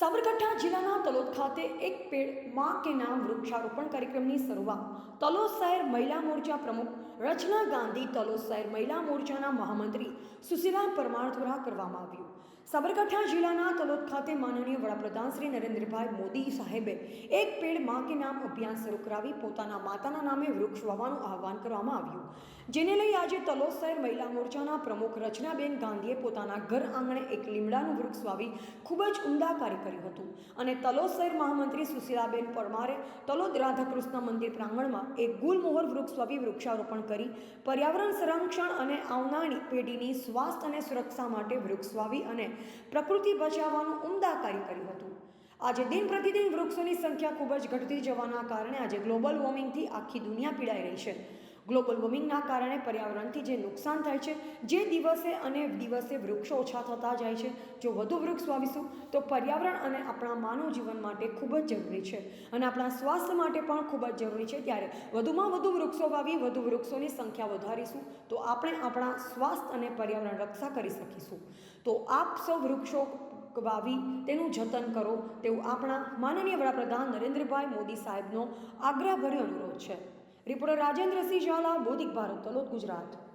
સાબરકાંઠા જિલ્લાના તલોદ ખાતે એક પેડમાં કે નામ વૃક્ષારોપણ કાર્યક્રમની શરૂઆત તલોદ શહેર મહિલા મોરચા પ્રમુખ રચના ગાંધી તલોદ શહેર મહિલા મોરચાના મહામંત્રી સુશીલા પરમાર દ્વારા કરવામાં આવ્યું. સાબરકાંઠા જિલ્લાના તલોદ ખાતે માનનીય વડાપ્રધાન શ્રી નરેન્દ્રભાઈ મોદી સાહેબે એક પેડમાં કે નામ અભિયાન શરૂ કરાવી પોતાના માતાના નામે વૃક્ષ વાવવાનું આહવાન કરવામાં આવ્યું. જેને લઈ આજે તલોદ શહેર મહિલા મોરચાના પ્રમુખ રચનાબેન ગાંધીએ પોતાના ઘર આંગણે એક લીમડાનું વૃક્ષ વાવી ખૂબ જ ઉમદા કાર્ય કર્યું હતું. અને તલોદ શહેર મહામંત્રી સુશીલાબેન પરમારે તલોદ રાધાકૃષ્ણ મંદિર પ્રાંગણમાં એક ગુલમોહર વૃક્ષ વાવી વૃક્ષારોપણ કરી, પર્યાવરણ સંરક્ષણ અને આવનારી પેઢીની સ્વાસ્થ્ય અને સુરક્ષા માટે વૃક્ષ વાવી અને પ્રકૃતિ બચાવવાનું ઉમદા કાર્ય કર્યું હતું. આજે દિન પ્રતિદિન વૃક્ષોની સંખ્યા ખૂબ જ ઘટતી જવાના કારણે આજે ગ્લોબલ વોર્મિંગથી આખી દુનિયા પીડાઈ રહી છે. ગ્લોબલ વોર્મિંગના કારણે પર્યાવરણથી જે નુકસાન થાય છે, જે દિવસે અને દિવસે વૃક્ષો ઓછા થતા જાય છે, જો વધુ વૃક્ષ વાવીશું, તો પર્યાવરણ અને આપણા માનવ જીવન માટે ખૂબ જ જરૂરી છે. અને આપણા સ્વાસ્થ્ય માટે પણ ખૂબ જ જરૂરી છે. ત્યારે વધુમાં વધુ વૃક્ષો વાવી, વધુ વૃક્ષોની સંખ્યા વધારીશું, તો આપણે આપણા સ્વાસ્થ્ય અને પર્યાવરણ રક્ષા કરી શકીશું. તો આપ સૌ વૃક્ષો વાવી, તેનું જતન કરો, તેવું આપણા માનનીય વડાપ્રધાન નરેન્દ્રભાઈ મોદી સાહેબનો આગ્રહભર્યો અનુરોધ છે. રિપોર્ટર રાજેન્દ્રસિંહ ઝાલા ભૌતિક ભારત તલોદ ગુજરાત.